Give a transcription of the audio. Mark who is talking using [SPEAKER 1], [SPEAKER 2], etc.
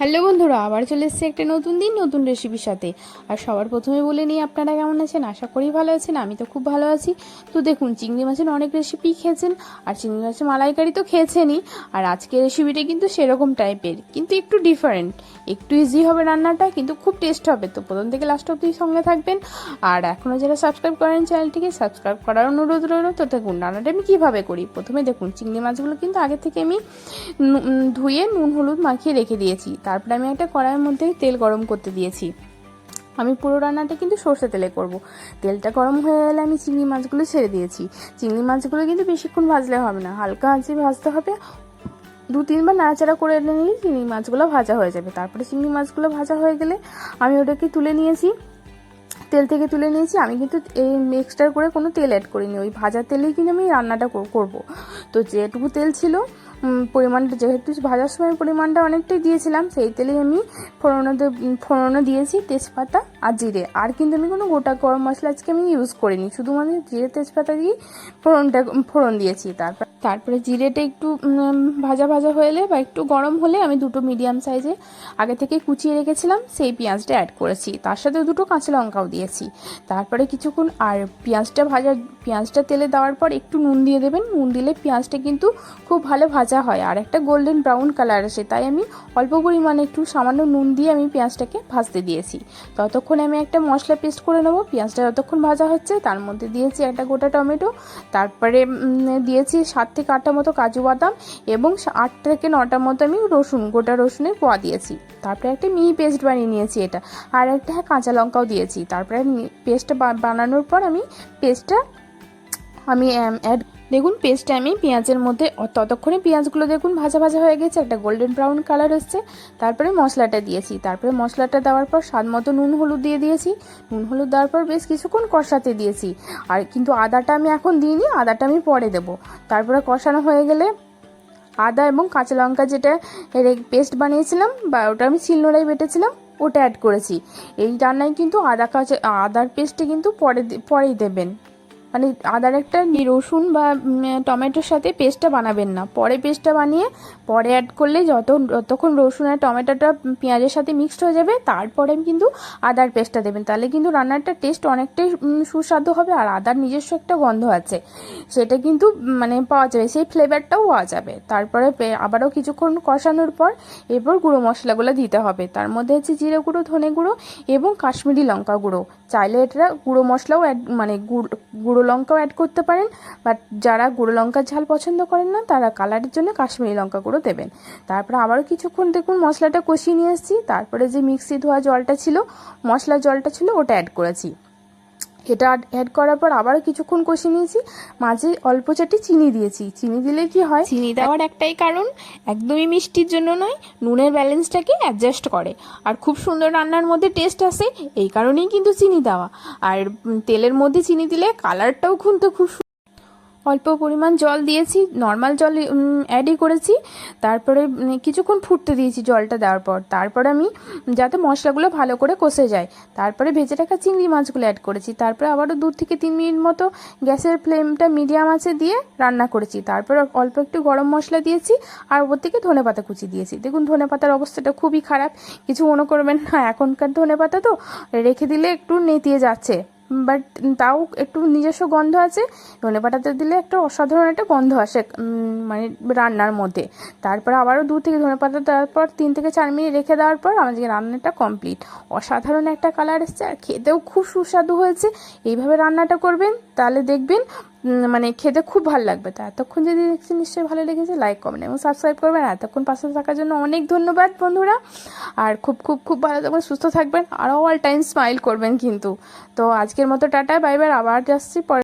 [SPEAKER 1] Hello বন্ধুরা, আবার চলে এসেছি একটা নতুন দিন, নতুন রেসিপির সাথে। আর সবার প্রথমে বলে নিই, আপনারা কেমন আছেন? আশা করি ভালো আছেন, আমি তো খুব ভালো আছি। তো দেখুন, চিংড়ি মাছের অনেক রেসিপি খেয়েছেন, আর চিংড়ি মাছের মালাইকারি তো খেয়েছেনই। আর আজকের রেসিপিটা কিন্তু সেরকম টাইপের কিন্তু একটু ডিফারেন্ট একটু ইজি হবে রান্নাটা, কিন্তু খুব টেস্ট হবে। তো প্রথম থেকে লাস্ট অব্দি সঙ্গে থাকবেন। আর এখনও যারা সাবস্ক্রাইব করেন চ্যানেলটিকে সাবস্ক্রাইব করার অনুরোধ রইল। তো দেখুন, রান্নাটা আমি কীভাবে করি? প্রথমে দেখুন, চিংড়ি মাছগুলো কিন্তু আগে থেকে আমি ধুয়ে নুন, হলুদ মাখিয়ে রেখে দিয়েছি। তারপরে আমি একটা কড়াইয়ের মধ্যে তেল গরম করতে দিয়েছি। আমি পুরো রান্নাটা কিন্তু সর্ষে তেলে করব। তেলটা গরম হয়ে গেলে আমি চিংড়ি মাছগুলো ছেড়ে দিয়েছি। চিংড়ি মাছগুলো কিন্তু বেশিক্ষণ ভাজলে হবে না। হালকা আঁচে ভাজতে হবে। দু তিনবার নাড়াচাড়া করে নিলে চিংড়ি মাছগুলো ভাজা হয়ে যাবে। তারপরে চিংড়ি মাছগুলো ভাজা হয়ে গেলে আমি ওটাকে তুলে নিয়েছি। তেল থেকে তুলে নিয়েছি। আমি কিন্তু এই এক্সট্রা করে কোনো তেল অ্যাড করিনি। ওই ভাজা তেলেই কিন্তু আমি রান্নাটা কর- করব। তো যেটুকু তেল ছিল পরিমাণটা, যেহেতু ভাজার সময় পরিমাণটা অনেকটাই দিয়েছিলাম, সেই তেলেই আমি ফোড়নো ফোড়নো দিয়েছি, তেজপাতা আর জিরে। আর কিন্তু আমি কোনো গোটা গরম মশলা আজকে আমি ইউজ করিনি, শুধুমাত্র জিরে তেজপাতা দিয়ে ফোড়নটা, ফোড়ন দিয়েছি, তারপর তারপরে জিরেটা একটু ভাজা ভাজা হলে বা একটু গরম হলে আমি দুটো মিডিয়াম সাইজে আগে থেকে কুচিয়ে রেখেছিলাম, সেই পেঁয়াজটা অ্যাড করেছি। তার সাথে দুটো কাঁচা লঙ্কাও দিয়েছি। তারপরে কিছুক্ষণ, আর পেঁয়াজটা ভাজা পেঁয়াজটা তেলে দেওয়ার পর একটু নুন দিয়ে দেবেন। নুন দিলে পেঁয়াজটা কিন্তু খুব ভালো ভাজা হয়। আর একটা গোল্ডেন ব্রাউন কালার আসে, তাই আমি অল্প পরিমাণে একটু সামান্য নুন দিয়ে আমি পেঁয়াজটাকে ভাজতে দিয়েছি। ততক্ষণে আমি একটা মশলা পেস্ট করে নেব। পেঁয়াজটা যতক্ষণ ভাজা হচ্ছে, তার মধ্যে দিয়েছি একটা গোটা টমেটো। তারপরে দিয়েছি সাত থেকে আটটা মতো কাজু বাদাম এবং আট থেকে নটার মতো আমি রসুন, গোটা রসুনের পোয়া দিয়েছি। তারপরে একটা মিহি পেস্ট বানিয়ে নিয়েছি এটা। আর একটা হ্যাঁ কাঁচা লঙ্কাও দিয়েছি। তারপরে পেস্টটা বানানোর পর আমি পেস্টটা আমি অ্যাড দেখুন পেস্টটা আমি পেঁয়াজের মধ্যে ততক্ষণে পেঁয়াজগুলো দেখুন, ভাজা ভাজা হয়ে গেছে। একটা গোল্ডেন ব্রাউন কালার এসছে। তারপরে মশলাটা দিয়েছি। তারপরে মশলাটা দেওয়ার পর স্বাদ মতো নুন হলুদ দিয়ে দিয়েছি। নুন হলুদ দেওয়ার পর বেশ কিছুক্ষণ কষাতে দিয়েছি। আর কিন্তু আদাটা আমি এখন দিইনি, আদাটা আমি পরে দেবো। তারপরে কষানো হয়ে গেলে আদা এবং কাঁচা লঙ্কা যেটা পেস্ট বানিয়েছিলাম বা ওটা আমি শিলনোড়ায় বেটেছিলাম, ওটা অ্যাড করেছি। এই রান্নায় কিন্তু আদা কাঁচা আদার পেস্টে কিন্তু পরে পরেই দেবেন। মানে আদার একটা রসুন বা টমেটোর সাথে পেস্টটা বানাবেন না। পরে পেস্টটা বানিয়ে, পরে অ্যাড করলে যত, যতক্ষণ রসুন আর টমেটোটা পেঁয়াজের সাথে মিক্সড হয়ে যাবে, তারপরে কিন্তু আদার পেস্টটা দেবেন। তাহলে কিন্তু রান্নাটার টেস্ট অনেকটাই সুস্বাদু হবে আর আদার নিজস্ব একটা গন্ধ আছে। সেটা কিন্তু মানে পাওয়া যাবে, সেই ফ্লেভারটাও পাওয়া যাবে। তারপরে আবারও কিছুক্ষণ কষানোর পর এরপর গুঁড়ো মশলাগুলো দিতে হবে। তার মধ্যে হচ্ছে জিরে গুঁড়ো, ধনে গুঁড়ো এবং কাশ্মীরি লঙ্কা গুঁড়ো। চাইলে এটা গুঁড়ো মশলাও মানে গুঁড়ো গুঁড়ো লঙ্কাও অ্যাড করতে পারেন বাট যারা গুঁড়ো লঙ্কার ঝাল পছন্দ করেন না, তারা কালারের জন্য কাশ্মীরি লঙ্কা গুঁড়ো দেবেন। তারপরে আবারও কিছুক্ষণ দেখুন মশলাটা কষিয়ে নিয়ে এসেছি, তারপরে যে মিক্সি ধোয়া জলটা ছিল মশলা জলটা ছিল, ওটা অ্যাড করেছি। এটা অ্যাড করার পর আবার কিছুক্ষণ কষিয়ে নিয়েছি। মাঝে অল্প চাটি চিনি দিয়েছি। চিনি দিলে কি হয়? চিনি দেওয়ার একটাই কারণ, একদমই মিষ্টির জন্য নয়, নুনের ব্যালেন্সটাকে অ্যাডজাস্ট করে। আর খুব সুন্দর রান্নার মধ্যে টেস্ট আসে, এই কারণেই কিন্তু চিনি দেওয়া। আর তেলের মধ্যে চিনি দিলে কালারটাও কিন্তু খুব অল্প পরিমাণ জল দিয়েছি নর্মাল জল অ্যাডই করেছি। তারপরে কিছুক্ষণ ফুটতে দিয়েছি জলটা দেওয়ার পর। তারপরে আমি, যাতে মশলাগুলো ভালো করে কষে যায়। তারপরে ভেজে রাখা চিংড়ি মাছগুলো অ্যাড করেছি। তারপরে আবারও দু থেকে তিন মিনিট মতো গ্যাসের ফ্লেমটা মিডিয়াম আছে দিয়ে রান্না করেছি। তারপর অল্প একটু গরম মশলা দিয়েছি আর ওপর থেকে ধনে পাতা কুচি দিয়েছি। দেখুন, ধনে পাতার অবস্থাটা খুবই খারাপ। কিছু মনে করবেন না, এখনকার ধনে পাতা তো রেখে দিলে একটু নেতিয়ে যাচ্ছে। বাট তাও একটু নিজস্ব গন্ধ আছে। ধনে পাতাতে দিলে একটা অসাধারণ একটা গন্ধ আসে মানে রান্নার মধ্যে। তারপর আবারও দু থেকে ধনে পাতা দেওয়ার পর তিন থেকে চার মিনিট রেখে দেওয়ার পর আমাদের রান্নাটা কমপ্লিট। অসাধারণ একটা কালার এসছে আর খেতেও খুব সুস্বাদু হয়েছে। এইভাবে রান্নাটা করবেন, তাহলে দেখবেন মানে খেতে খুব ভালো লাগবে। তো এতক্ষণ যদি দেখছি নিশ্চয়ই ভালো লেগেছে লাইক কমেন্ট এবং সাবস্ক্রাইব করবেন এতক্ষণ পাশে থাকার জন্য অনেক ধন্যবাদ বন্ধুরা। আর খুব খুব খুব ভালো থাকবেন, সুস্থ থাকবেন আরও অল টাইম স্মাইল করবেন কিন্তু। তো আজকের মতো টাটা বাইবার বাই আবার যাচ্ছি পরে।